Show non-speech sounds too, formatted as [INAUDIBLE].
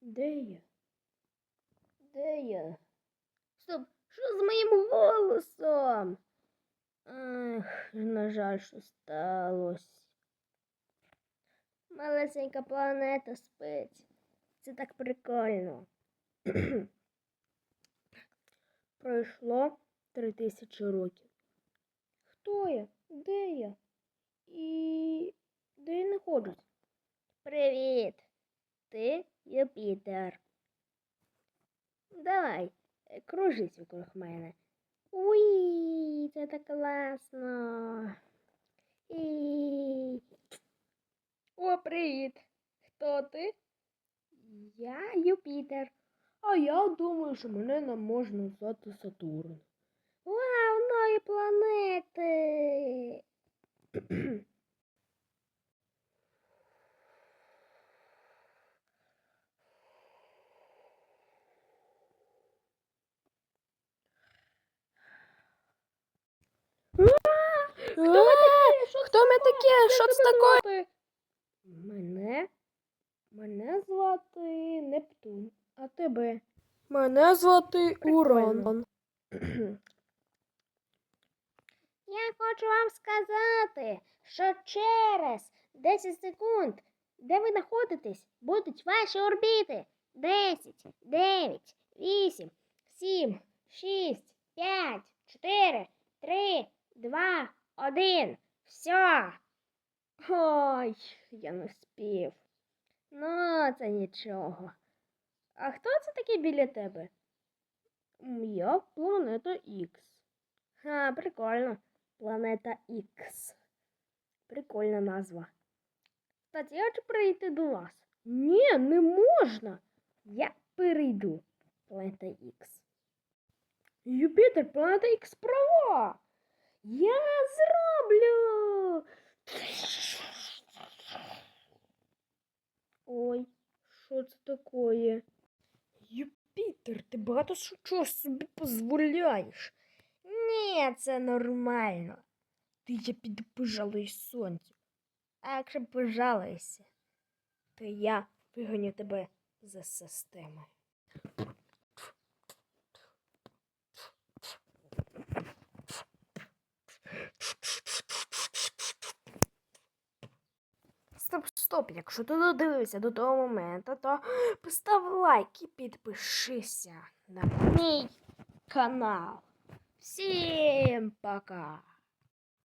Де я? Де я? Стоп, що з моїм голосом? Ах, на жаль, що сталося. Малесенька планета спить. Це так прикольно. [CLEARS THROAT] Пройшло три тисячі років. Хто я? Де я? І де я знаходжусь? Привіт! Ти Юпітер. Давай, е, кружись вокруг мене. Уї, це так класно. І... О, привіт! Хто ти? Я Юпітер. А я думаю, що мене не можна звати Сатурн. Вау, нові планети! Ми? Що це таке? Мене? Мене звати Нептун. А тебе? Мене звати Уран. [CLEARS THROAT] Я хочу вам сказати, що через 10 секунд, де ви знаходитесь, будуть ваші орбіти. 10, 9, 8, 7, 6, 5, 4, 3, 2, 1. Все. Ой, я не спів. Ну, це нічого. А хто це такий біля тебе? Я планета Х. Ха, прикольно. Планета Х. Прикольна назва. Кстати, я хочу перейти до вас. Ні, не можна. Я перейду. Планета Х. Юпітер, планета Х права. Я зроблю. Ой, що це таке? Юпітер, ти багато чого собі дозволяєш. Ні, це нормально. Ти я піду пожалуюсь сонцю. А якщо пожалуєшся, то я вигоню тебе за системи. Стоп, стоп, якщо ти додивився до того моменту, то постав лайк і підпишися на мій канал. Всім пока!